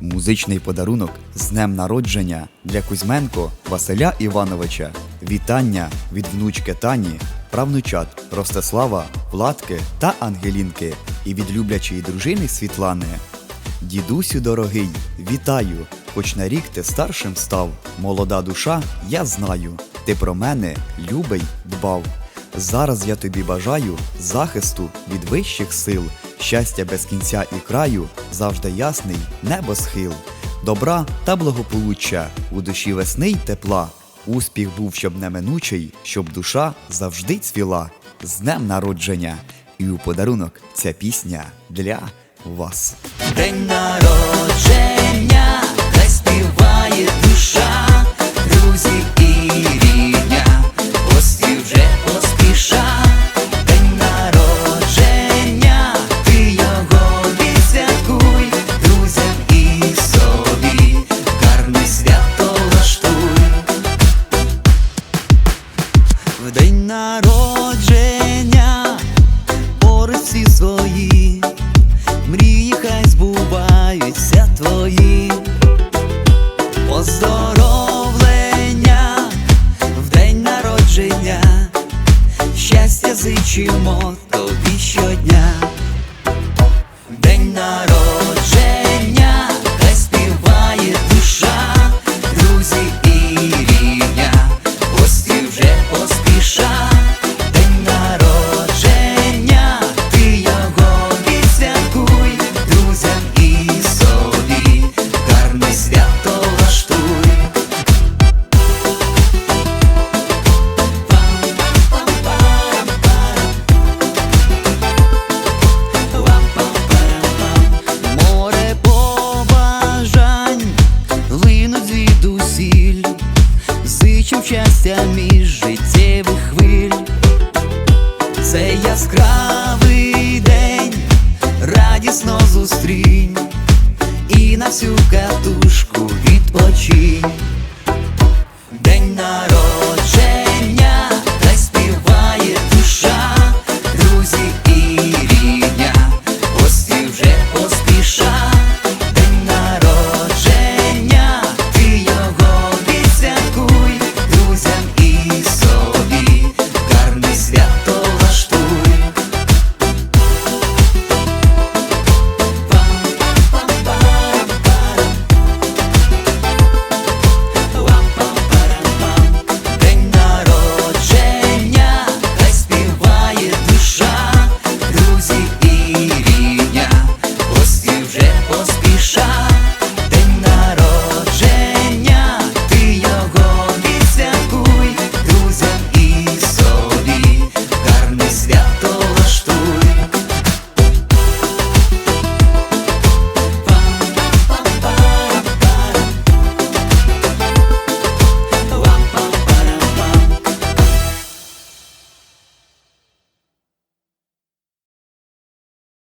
Музичний подарунок з днем народження для Кузьменко Василя Івановича. Вітання від внучки Тані, правнучат Ростислава, Владки та Ангелінки і від люблячої дружини Світлани. Дідусю дорогий, вітаю! Хоч на рік ти старшим став, молода душа, я знаю, ти про мене, любий, дбав. Зараз я тобі бажаю захисту від вищих сил, щастя без кінця і краю, завжди ясний небосхил, добра та благополуччя, у душі весни й тепла. Успіх був, щоб неминучий, щоб душа завжди цвіла. З днем народження! І у подарунок ця пісня для вас. День народження, народження, порисі свої. Мрії хай збуваються твої Поздоровлення в день народження, щастя зичимо тобі щодня. День народження, звідусіль, зичу щастя між життєвих хвиль, це яскравий день, радісно зустрінь і на всю катушку відпочинь. День народження, та співає душа, друзі і рідня, гості вже поспішають.